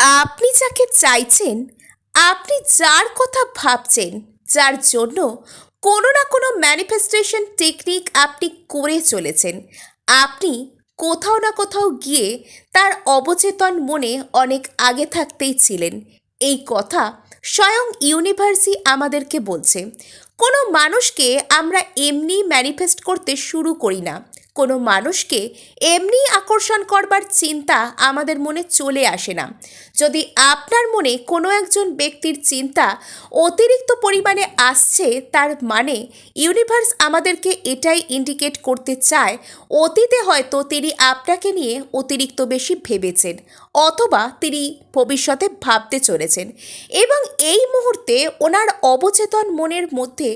আপনি যাকে চাইছেন, আপনি যার কথা ভাবছেন, যার জন্য কোনো না কোনো ম্যানিফেস্টেশন টেকনিক আপনি করে চলেছেন, আপনি কোথাও না কোথাও গিয়ে তার অবচেতন মনে অনেক আগে থাকতেই ছিলেন। এই কথা স্বয়ং ইউনিভার্সই আমাদেরকে বলছে। কোনো মানুষকে আমরা এমনি ম্যানিফেস্ট করতে শুরু করি না। কোনো মানুষকে এমনি আকর্ষণ করবার চিন্তা আমাদের মনে চলে আসে না। যদি আপনার মনে কোনো একজন ব্যক্তির চিন্তা অতিরিক্ত পরিমাণে আসছে, তার মানে ইউনিভার্স আমাদেরকে এটাই ইন্ডিকেট করতে চায়, অতীতে হয়তো তিনি আপনাকে নিয়ে অতিরিক্ত বেশি ভেবেছেন, অথবা তিনি ভবিষ্যতে ভাবতে চলেছেন। এবং এই মুহূর্তে ওনার অবচেতন মনের মধ্যে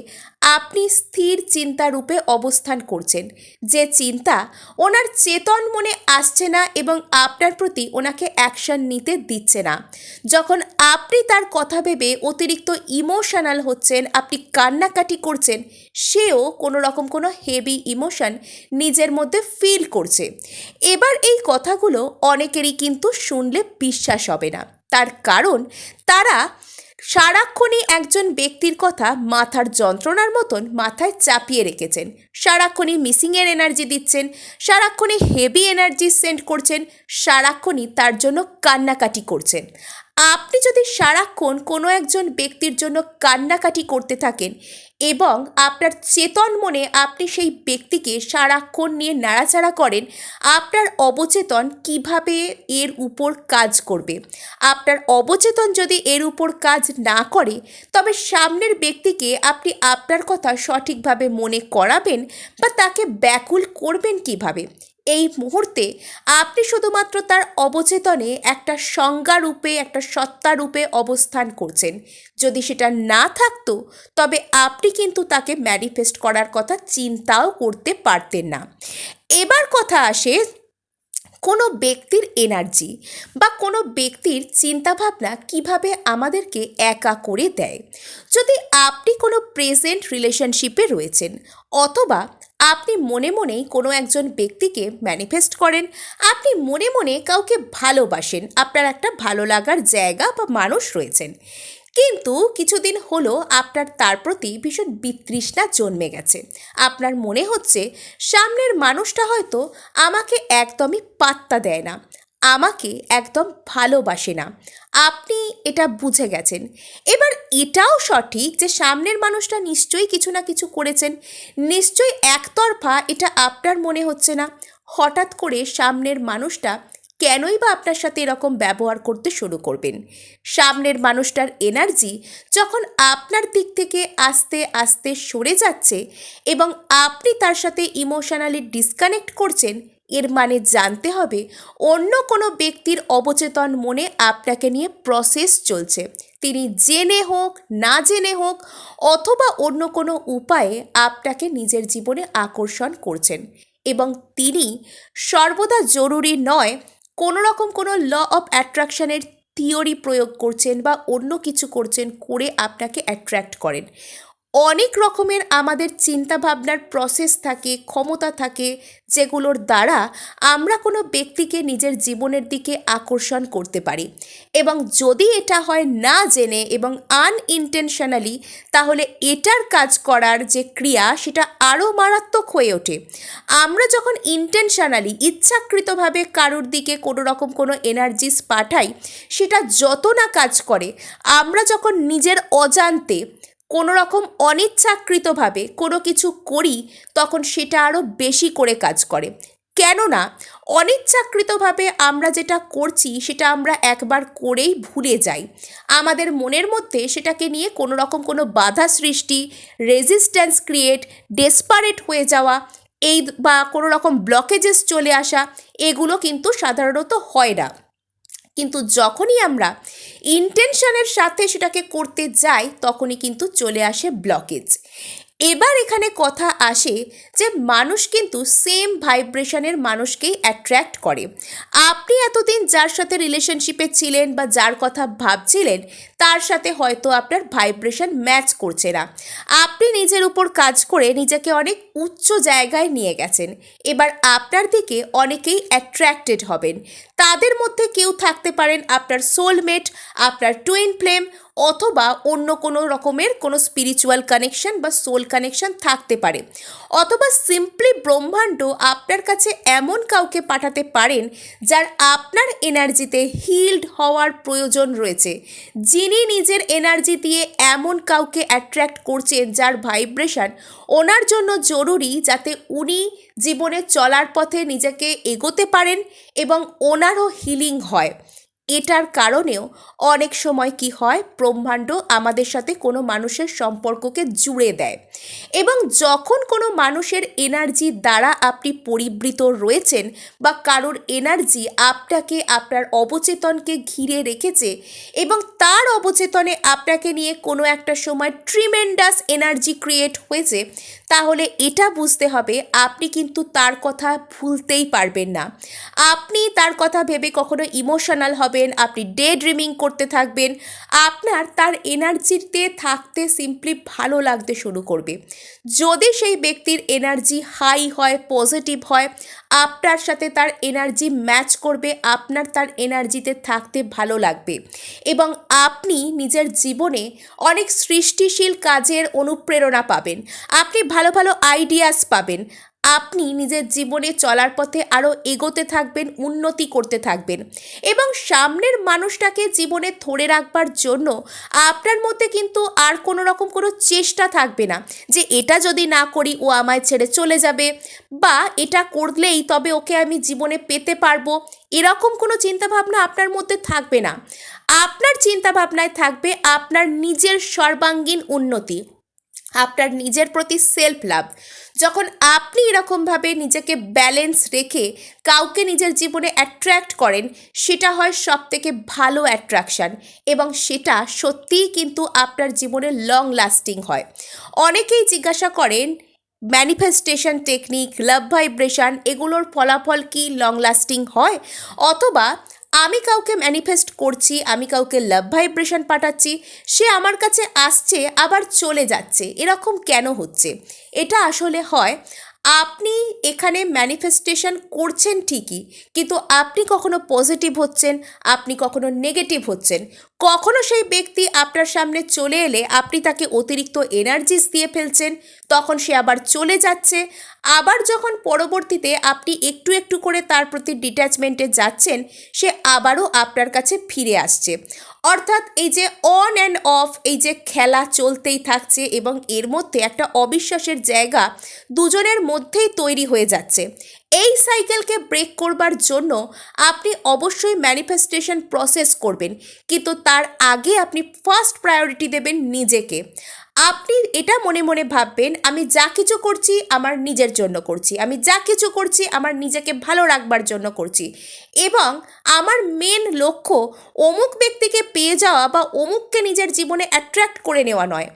আপনি স্থির চিন্তা রূপে অবস্থান করছেন। যে চিন্তা ওনার চেতন মনে আসছে না এবং আপনার প্রতি ওনাকে অ্যাকশন নিতে দিচ্ছে না। যখন আপনি তার কথা ভেবে অতিরিক্ত ইমোশনাল হচ্ছেন, আপনি কান্নাকাটি করছেন, সেও কোনো রকম কোনো হেভি ইমোশন নিজের মধ্যে ফিল করছে। এবার এই কথাগুলো অনেকেরই কিন্তু শুনলে বিশ্বাস হবে না। তার কারণ, তারা সারাক্ষণই একজন ব্যক্তির কথা মাথার যন্ত্রণার মতন মাথায় চাপিয়ে রেখেছেন। সারাক্ষণই মিসিংয়ের এনার্জি দিচ্ছেন, সারাক্ষণই হেভি এনার্জি সেন্ড করছেন, সারাক্ষণই তার জন্য কান্নাকাটি করছেন। আপনি যদি সারাক্ষণ কোনো একজন ব্যক্তির জন্য কান্নাকাটি করতে থাকেন এবং আপনার চেতন মনে আপনি সেই ব্যক্তিকে সারাক্ষণ নিয়ে নাড়াচাড়া করেন, আপনার অবচেতন কীভাবে এর উপর কাজ করবে? আপনার অবচেতন যদি এর উপর কাজ না করে, তবে সামনের ব্যক্তিকে আপনি আপনার কথা সঠিকভাবে মনে করাবেন বা তাকে ব্যাকুল করবেন কীভাবে? এই মুহূর্তে আপনি শুধুমাত্র তার অবচেতনে একটা সংজ্ঞা রূপে একটা সত্তা রূপে অবস্থান করছেন। যদি সেটা না থাকতো, তবে আপনি কিন্তু তাকে ম্যানিফেস্ট করার কথা চিন্তাও করতে পারতেন না। এবার কথা আসে কোনো ব্যক্তির এনার্জি বা কোনো ব্যক্তির চিন্তাভাবনা কীভাবে আমাদেরকে একা করে দেয়? যদি আপনি কোনো প্রেজেন্ট রিলেশনশিপে রয়েছেন অথবা আপনি মনে মনেই কোনো একজন ব্যক্তিকে ম্যানিফেস্ট করেন, আপনি মনে মনে কাউকে ভালোবাসেন, আপনার একটা ভালো লাগার জায়গা বা মানুষ রয়েছেন কিন্তু কিছুদিন হলো আপনার তার প্রতি ভীষণ বিতৃষ্ণা জন্মে গেছে। আপনার মনে হচ্ছে সামনের মানুষটা হয়তো আমাকে একদমই পাত্তা দেয় না, আমাকে একদম ভালোবাসে না। আপনি এটা বুঝে গেছেন। এবার এটাও সঠিক যে সামনের মানুষটা নিশ্চয়ই কিছু না কিছু করেছেন, নিশ্চয়ই একতরফা এটা আপনার মনে হচ্ছে না। হঠাৎ করে সামনের মানুষটা কেনই বা আপনার সাথে এরকম ব্যবহার করতে শুরু করবেন? সামনের মানুষটার এনার্জি যখন আপনার দিক থেকে আস্তে আস্তে সরে যাচ্ছে এবং আপনি তার সাথে ইমোশনালি ডিসকানেক্ট করছেন, এর মানে জানতে হবে অন্য কোনো ব্যক্তির অবচেতন মনে আপনাকে নিয়ে প্রসেস চলছে। তিনি জেনে হোক, না জেনে হোক অথবা অন্য কোনো উপায়ে আপনাকে নিজের জীবনে আকর্ষণ করছেন এবং তিনি সর্বদা জরুরি নয় কোনো রকম কোনো ল অফ অ্যাট্রাকশানের থিওরি প্রয়োগ করছেন বা অন্য কিছু করছেন করে আপনাকে অ্যাট্রাক্ট করেন। অনেক রকমের আমাদের চিন্তাভাবনার প্রসেস থাকে, ক্ষমতা থাকে, যেগুলোর দ্বারা আমরা কোনো ব্যক্তিকে নিজের জীবনের দিকে আকর্ষণ করতে পারি। এবং যদি এটা হয় না জেনে এবং আনইনটেনশনালি তাহলে এটার কাজ করার যে ক্রিয়া, সেটা আরও মারাত্মক হয়ে ওঠে। আমরা যখন ইন্টেনশনালি ইচ্ছাকৃতভাবে কারোর দিকে কোনো রকম কোনো এনার্জিস পাঠাই, সেটা যত না কাজ করে, আমরা যখন নিজের অজান্তে কোনো রকম অনিচ্ছাকৃতভাবে কোনো কিছু করি, তখন সেটা আরও বেশি করে কাজ করে। কেননা, অনিচ্ছাকৃতভাবে আমরা যেটা করছি, সেটা আমরা একবার করেই ভুলে যাই। আমাদের মনের মধ্যে সেটাকে নিয়ে কোনো রকম কোনো বাধা সৃষ্টি রেজিস্ট্যান্স ক্রিয়েট ডেসপারেট হয়ে যাওয়া, এই বা কোনো রকম ব্লকেজেস চলে আসা, এগুলো কিন্তু সাধারণত হয় না। কিন্তু যখনই আমরা ইন্টেনশনের সাথে সেটাকে করতে যাই তখনই কিন্তু চলে আসে ব্লকেজ এবার এখানে কথা আসে যে মানুষ কিন্তু সেম ভাইব্রেশনের মানুষকেই অ্যাট্রাক্ট করে। আপনি এতদিন যার সাথে রিলেশনশিপে ছিলেন বা যার কথা ভাবছিলেন, তার সাথে হয়তো আপনার ভাইব্রেশন ম্যাচ করছে না। আপনি নিজের উপর কাজ করে নিজেকে অনেক উচ্চ জায়গায় নিয়ে গেছেন। এবার আপনার দিকে অনেকেই অ্যাট্রাক্টেড হবেন। তাদের মধ্যে কেউ থাকতে পারেন আপনার সোলমেট আপনার টুইন ফ্লেম অথবা অন্য কোনো রকমের কোনো স্পিরিচুয়াল কানেকশন বা সোল কানেকশন থাকতে পারে। অথবা সিম্পলি ব্রহ্মাণ্ড আপনার কাছে এমন কাউকে পাঠাতে পারেন যার আপনার এনার্জিতে হিল্ড হওয়ার প্রয়োজন রয়েছে। যিনি নিজের এনার্জি দিয়ে এমন কাউকে অ্যাট্রাক্ট করছেন যার ভাইব্রেশন ওনার জন্য জরুরি যাতে উনি জীবনে চলার পথে নিজেকে এগোতে পারেন এবং ওনারও হিলিং হয়। এটার কারণেও অনেক সময় কি হয়, ব্রহ্মাণ্ড আমাদের সাথে কোনো মানুষের সম্পর্ককে জুড়ে দেয়। এবং যখন কোনো মানুষের এনার্জি দ্বারা আপনি পরিবৃত রয়েছেন বা কারোর এনার্জি আপনাকে, আপনার অবচেতনকে ঘিরে রেখেছে এবং তার অবচেতনে আপনাকে নিয়ে কোনো একটা সময় ট্রিমেন্ডাস এনার্জি ক্রিয়েট হয়েছে তাহলে এটা বুঝতে হবে, আপনি কিন্তু তার কথা ভুলতেই পারবেন না। আপনি তার কথা ভেবে কখনো ইমোশনাল হবেন, আপনি ডে ড্রিমিং করতে থাকবেন, আপনার তার এনার্জিতে থাকতে সিম্পলি ভালো লাগতে শুরু করবে। যদি সেই ব্যক্তির এনার্জি হাই হয় পজিটিভ হয়, আপনার সাথে তার এনার্জি ম্যাচ করবে, আপনার তার এনার্জিতে থাকতে ভালো লাগবে এবং আপনি নিজের জীবনে অনেক সৃষ্টিশীল কাজের অনুপ্রেরণা পাবেন। আপনি ভালো ভালো ভালো আইডিয়াস পাবেন। আপনি নিজের জীবনে চলার পথে আরও এগোতে থাকবেন, উন্নতি করতে থাকবেন। এবং সামনের মানুষটাকে জীবনে ধরে রাখবার জন্য আপনার মধ্যে কিন্তু আর কোনো রকম কোনো চেষ্টা থাকবে না যে এটা যদি না করি ও আমায় ছেড়ে চলে যাবে বা এটা করলেই তবে ওকে আমি জীবনে পেতে পারব, এরকম কোনো চিন্তাভাবনা আপনার মধ্যে থাকবে না। আপনার চিন্তাভাবনায় থাকবে আপনার নিজের সর্বাঙ্গীন উন্নতি। আপনার নিজের প্রতি সেলফ লাভ যখন আপনি এরকমভাবে নিজেকে ব্যালেন্স রেখে কাউকে নিজের জীবনে অ্যাট্রাক্ট করেন, সেটা হয় সব থেকে ভালো অ্যাট্রাকশান এবং সেটা সত্যিই কিন্তু আপনার জীবনে লং লাস্টিং হয়। অনেকেই জিজ্ঞাসা করেন ম্যানিফেস্টেশন টেকনিক লাভ ভাইব্রেশন এগুলোর ফলাফল কি লং লাস্টিং হয়? অথবা আমি কাউকে ম্যানিফেস্ট করছি, আমি কাউকে লাভ ভাইব্রেশন পাঠাচ্ছি, সে আমার কাছে আসছে, আবার চলে যাচ্ছে। এরকম কেন হচ্ছে? এটা আসলে হয়, আপনি এখানে ম্যানিফেস্টেশন করছেন ঠিকই, কিন্তু আপনি কখনো পজিটিভ হচ্ছেন, আপনি কখনো নেগেটিভ হচ্ছেন। কখনো সেই ব্যক্তি আপনার সামনে চলে এলে আপনি তাকে অতিরিক্ত এনার্জিস দিয়ে ফেলছেন, তখন সে আবার চলে যাচ্ছে। আবার যখন পরবর্তীতে আপনি একটু একটু করে তার প্রতি ডিট্যাচমেন্টে যাচ্ছেন, সে আবারও আপনার কাছে ফিরে আসছে। অর্থাৎ এই যে অন অ্যান্ড অফ এই যে খেলা চলতেই থাকছে এবং এর মধ্যে একটা অবিশ্বাসের জায়গা দুজনের মধ্যেই তৈরি হয়ে যাচ্ছে। এই সাইকেলকে ব্রেক করবার জন্য আপনি অবশ্যই ম্যানিফেস্টেশন প্রসেস করবেন। কিন্তু তার আগে আপনি ফার্স্ট প্রায়োরিটি দেবেন নিজেকে। আপনি এটা মনে মনে ভাববেন, আমি যা কিছু করছি, আমার নিজের জন্য করছি। আমি যা কিছু করছি, আমার নিজেকে ভালো রাখবার জন্য করছি। এবং আমার মেন লক্ষ্য অমুক ব্যক্তিকে পেয়ে যাওয়া বা অমুককে নিজের জীবনে অ্যাট্রাক্ট করে নেওয়া নয়।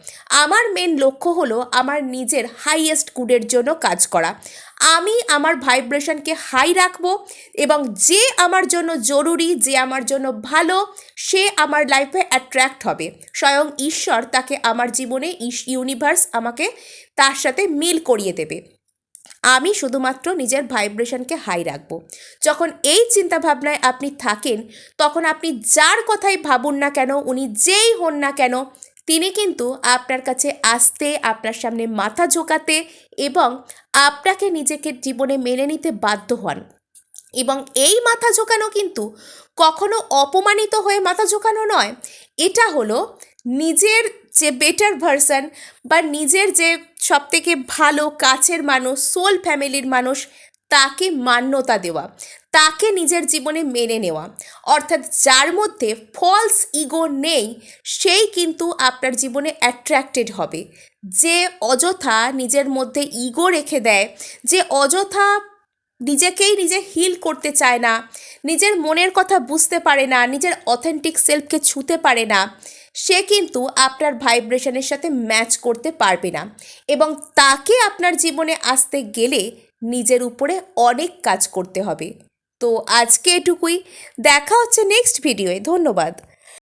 আমার মেন লক্ষ্য হলো আমার নিজের হাইয়েস্ট গুডের জন্য কাজ করা। আমি আমার ভাইব্রেশনকে হাই রাখব এবং যে আমার জন্য জরুরি, যে আমার জন্য ভালো, সে আমার লাইফে অ্যাট্রাক্ট হবে। স্বয়ং ঈশ্বর তাকে আমার জীবনে ইউনিভার্স আমাকে তার সাথে মিল করিয়ে দেবে। আমি শুধুমাত্র নিজের ভাইব্রেশনকে হাই রাখব। যখন এই চিন্তাভাবনায় আপনি থাকেন, তখন আপনি যার কথাই ভাবুন না কেন, উনি যেই হন না কেন তিনি কিন্তু আপনার কাছে আসতে, আপনার সামনে মাথা ঝোঁকাতে এবং আপনাকে নিজেকে জীবনে মেনে নিতে বাধ্য হন। এবং এই মাথা ঝোঁকানো কিন্তু কখনো অপমানিত হয়ে মাথা ঝোঁকানো নয়। এটা হলো নিজের যে বেটার ভার্সন বা নিজের যে সবথেকে ভালো কাছের মানুষ সোল ফ্যামিলির মানুষ তাকে মান্যতা দেওয়া, তাকে নিজের জীবনে মেনে নেওয়া। অর্থাৎ যার মধ্যে ফলস ইগো নেই, সেই কিন্তু আপনার জীবনে অ্যাট্রাক্টেড হবে। যে অযথা নিজের মধ্যে ইগো রেখে দেয়, যে অযথা নিজেকেই নিজে হিল করতে চায় না, নিজের মনের কথা বুঝতে পারে না, নিজের অথেন্টিক সেলফকে ছুঁতে পারে না, সে কিন্তু আপনার ভাইব্রেশনের সাথে ম্যাচ করতে পারবে না। এবং তাকে আপনার জীবনে আসতে গেলে নিজের উপরে অনেক কাজ করতে হবে। তো আজকে এটুকুই। দেখা হচ্ছে নেক্সট ভিডিওয়ে ধন্যবাদ।